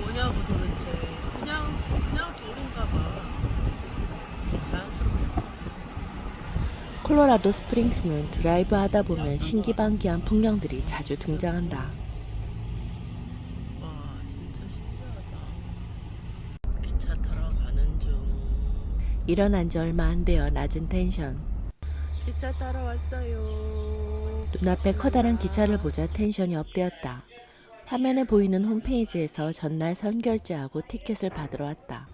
뭐냐고 도대체. 그냥 그냥 돌인가 봐. 자연스럽게 서. 콜로라도 스프링스는 드라이브 하다 보면 신기반기한 풍경들이 자주 등장한다. 와 진짜 신기하다. 기차 타러 가는 중. 일어난 지 얼마 안 되어 낮은 텐션. 기차 타러 왔어요. 눈앞에 커다란 기차를 보자 텐션이 업되었다. 화면에 보이는 홈페이지에서 전날 선결제하고 티켓을 받으러 왔다.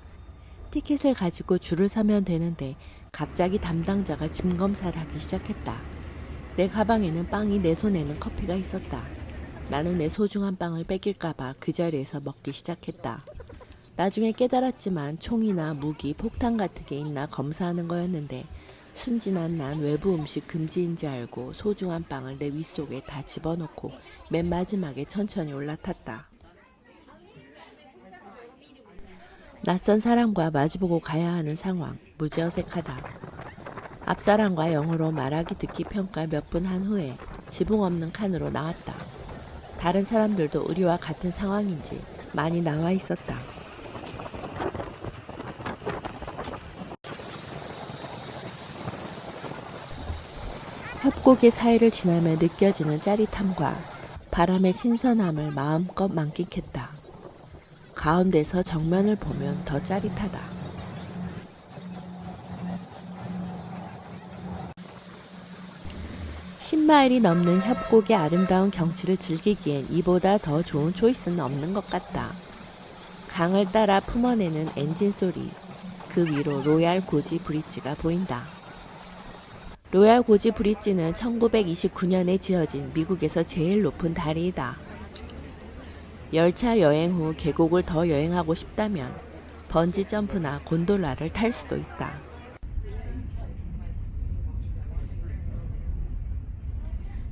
티켓을 가지고 줄을 서면 되는데 갑자기 담당자가 짐 검사를 하기 시작했다. 내 가방에는 빵이 내 손에는 커피가 있었다. 나는 내 소중한 빵을 뺏길까봐 그 자리에서 먹기 시작했다. 나중에 깨달았지만 총이나 무기, 폭탄 같은 게 있나 검사하는 거였는데 순진한 난 외부 음식 금지인지 알고 소중한 빵을 내 윗속에 다 집어넣고 맨 마지막에 천천히 올라탔다. 낯선 사람과 마주보고 가야 하는 상황, 무지 어색하다. 앞사람과 영어로 말하기 듣기 평가 몇 분 한 후에 지붕 없는 칸으로 나왔다. 다른 사람들도 우리와 같은 상황인지 많이 나와 있었다. 협곡의 사이를 지나며 느껴지는 짜릿함과 바람의 신선함을 마음껏 만끽했다. 가운데서 정면을 보면 더 짜릿하다. 십 마일이 넘는 협곡의 아름다운 경치를 즐기기엔 이보다 더 좋은 초이스는 없는 것 같다. 강을 따라 품어내는 엔진 소리, 그 위로 로얄 고지 브릿지가 보인다. 로얄 고지 브릿지는 1929년에 지어진 미국에서 제일 높은 다리이다. 열차 여행 후 계곡을 더 여행하고 싶다면 번지 점프나 곤돌라를 탈 수도 있다.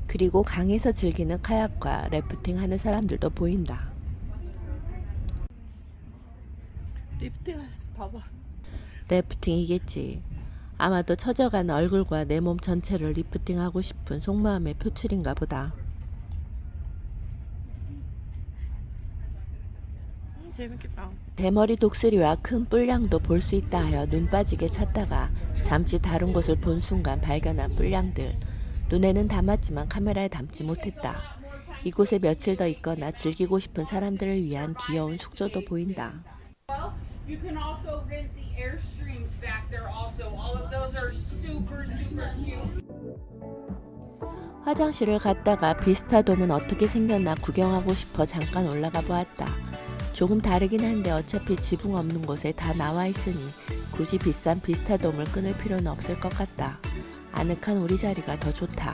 그리고 강에서 즐기는 카약과 래프팅 하는 사람들도 보인다. 리프팅 봐봐. 래프팅이겠지. 아마도 처져간 얼굴과 내 몸 전체를 리프팅하고 싶은 속마음의 표출인가 보다. 음, 재밌겠다. 대머리 독수리와 큰 뿔량도 볼 수 있다 하여 눈 빠지게 찾다가 잠시 다른 곳을 본 순간 발견한 뿔량들. 눈에는 담았지만 카메라에 담지 못했다. 이곳에 며칠 더 있거나 즐기고 싶은 사람들을 위한 귀여운 숙소도 보인다. You can also rent the airstreams back there also. All of those are super, super cute. 화장실을 갔다가 비스타돔은 어떻게 생겼나 구경하고 싶어 잠깐 올라가 보았다. 조금 다르긴 한데 어차피 지붕 없는 곳에 다 나와 있으니 굳이 비싼 비스타돔을 끊을 필요는 없을 것 같다. 아늑한 우리 자리가 더 좋다.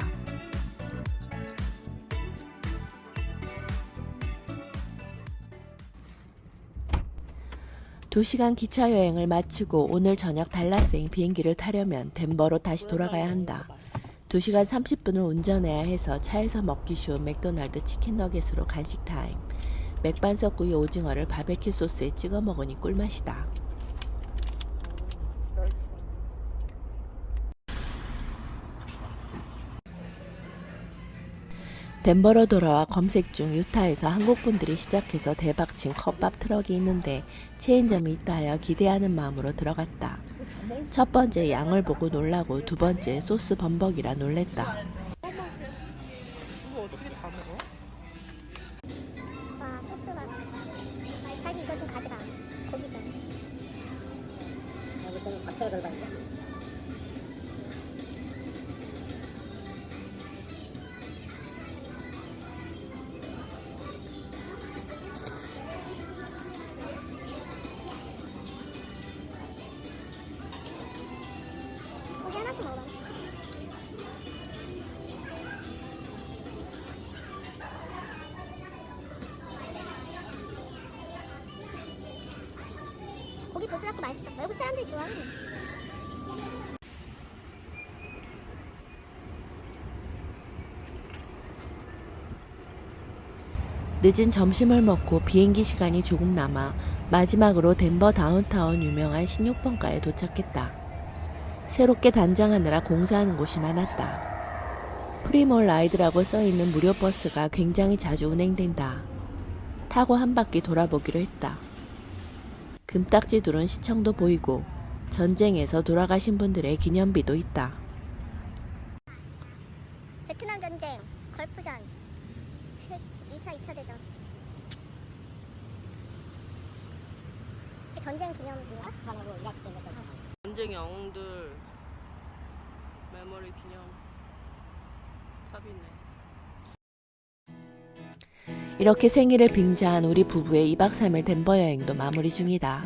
두 시간 기차 여행을 마치고 오늘 저녁 달라스행 비행기를 타려면 덴버로 다시 돌아가야 한다. 2시간 30분을 운전해야 해서 차에서 먹기 쉬운 맥도날드 치킨 너겟으로 간식 타임. 맥반석 구이 오징어를 바베큐 소스에 찍어 먹으니 꿀맛이다. 덴버로 돌아와 검색 중 유타에서 한국 분들이 시작해서 대박친 컵밥 트럭이 있는데 체인점이 있다 하여 기대하는 마음으로 들어갔다. 첫 번째 양을 보고 놀라고 두 번째 소스 범벅이라 놀랬다. 이거? 와 소스 맛 자기 이거 좀 가져가 고기 좀 아, 그때는 자체가 들어가 부드럽고 맛있어 외국 사람들이 좋아하는 늦은 점심을 먹고 비행기 시간이 조금 남아 마지막으로 덴버 다운타운 유명한 16번가에 도착했다. 새롭게 단장하느라 공사하는 곳이 많았다. 프리몰 라이드라고 써있는 무료 버스가 굉장히 자주 운행된다. 타고 한 바퀴 돌아보기로 했다. 금딱지 두른 시청도 보이고 전쟁에서 돌아가신 분들의 기념비도 있다. 베트남 전쟁, 걸프전, 1차, 2차 대전. 전쟁 기념비인가? 전쟁 영웅들 메모리 기념 탑이네. 이렇게 생일을 빙자한 우리 부부의 2박 3일 덴버 여행도 마무리 중이다.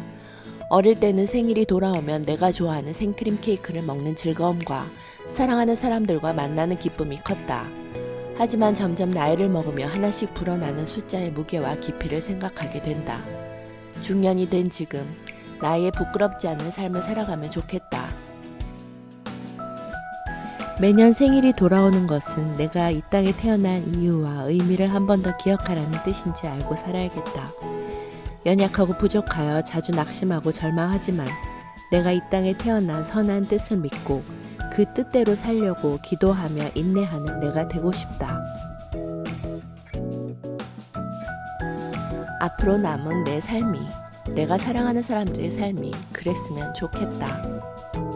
어릴 때는 생일이 돌아오면 내가 좋아하는 생크림 케이크를 먹는 즐거움과 사랑하는 사람들과 만나는 기쁨이 컸다. 하지만 점점 나이를 먹으며 하나씩 불어나는 숫자의 무게와 깊이를 생각하게 된다. 중년이 된 지금 나이에 부끄럽지 않은 삶을 살아가면 좋겠다. 매년 생일이 돌아오는 것은 내가 이 땅에 태어난 이유와 의미를 한 번 더 기억하라는 뜻인지 알고 살아야겠다. 연약하고 부족하여 자주 낙심하고 절망하지만 내가 이 땅에 태어난 선한 뜻을 믿고 그 뜻대로 살려고 기도하며 인내하는 내가 되고 싶다. 앞으로 남은 내 삶이 내가 사랑하는 사람들의 삶이 그랬으면 좋겠다.